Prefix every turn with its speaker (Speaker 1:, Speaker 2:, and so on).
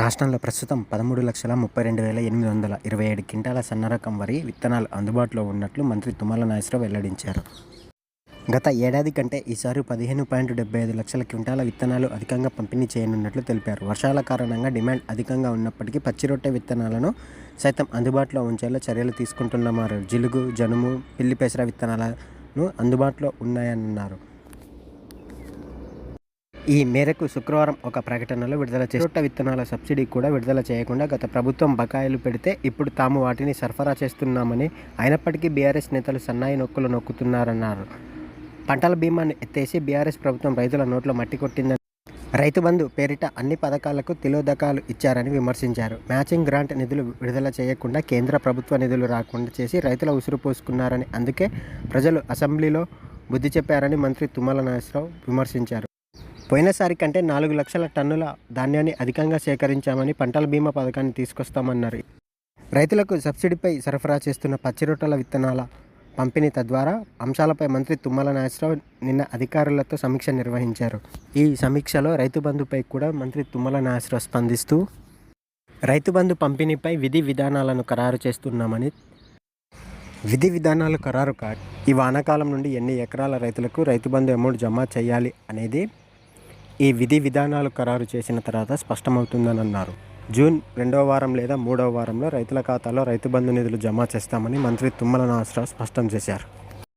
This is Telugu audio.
Speaker 1: రాష్ట్రంలో ప్రస్తుతం పదమూడు లక్షల ముప్పై రెండు వేల ఎనిమిది వందల ఇరవై ఏడు క్వింటాల సన్న రకం వరి విత్తనాలు అందుబాటులో ఉన్నట్లు మంత్రి తుమ్మల నాగేశ్వరరావు వెల్లడించారు. గత ఏడాది కంటే ఈసారి పదిహేను పాయింట్ డెబ్బై ఐదు లక్షల క్వింటాల విత్తనాలు అధికంగా పంపిణీ చేయనున్నట్లు తెలిపారు. వర్షాల కారణంగా డిమాండ్ అధికంగా ఉన్నప్పటికీ పచ్చి రొట్టె విత్తనాలను సైతం అందుబాటులో ఉంచేలా చర్యలు తీసుకుంటున్నారు జిలుగు జనుము పిల్లి పెసర విత్తనాలను అందుబాటులో ఉన్నాయన్నారు. ఈ మేరకు శుక్రవారం ఒక ప్రకటనలో విడుదల చేసి విత్తనాల సబ్సిడీ కూడా విడుదల చేయకుండా గత ప్రభుత్వం బకాయిలు పెడితే ఇప్పుడు తాము వాటిని సరఫరా చేస్తున్నామని అయినప్పటికీ బీఆర్ఎస్ నేతలు సన్నాయి నొక్కులు నొక్కుతున్నారన్నారు. పంటల బీమాను ఎత్తేసి బీఆర్ఎస్ ప్రభుత్వం రైతుల నోట్లో మట్టి కొట్టిందని రైతు బంధు పేరిట అన్ని పథకాలకు తిలోదకాలు ఇచ్చారని విమర్శించారు. మ్యాచింగ్ గ్రాంట్ నిధులు విడుదల చేయకుండా కేంద్ర ప్రభుత్వ నిధులు రాకుండా చేసి రైతుల ఉసురు పోసుకున్నారని అందుకే ప్రజలు అసెంబ్లీలో బుద్ధి చెప్పారని మంత్రి తుమ్మల నాగేశ్వరరావు విమర్శించారు. పోయినసారి కంటే నాలుగు లక్షల టన్నుల ధాన్యాన్ని అధికంగా సేకరించామని పంటల బీమా పథకాన్ని తీసుకొస్తామన్నారు. రైతులకు సబ్సిడీపై సరఫరా చేస్తున్న పచ్చి రొట్టెల విత్తనాల పంపిణీ తద్వారా అంశాలపై మంత్రి తుమ్మల నాగేశ్వరరావు నిన్న అధికారులతో సమీక్ష నిర్వహించారు. ఈ సమీక్షలో రైతు బంధుపై కూడా మంత్రి తుమ్మల నాగేశ్వరరావు స్పందిస్తూ రైతు బంధు పంపిణీపై విధి విధానాలను ఖరారు చేస్తున్నామని విధి విధానాలు ఖరారు కా ఈ వానాకాలం నుండి ఎన్ని ఎకరాల రైతులకు రైతు బంధు అమౌంట్ జమ చేయాలి అనేది ఈ విధి విధానాలు ఖరారు చేసిన తర్వాత స్పష్టమవుతుందని అన్నారు జూన్ రెండవ వారం లేదా మూడవ వారంలో రైతుల ఖాతాలో రైతు బంధు నిధులు జమ చేస్తామని మంత్రి తుమ్మల నాసరావు స్పష్టం చేశారు.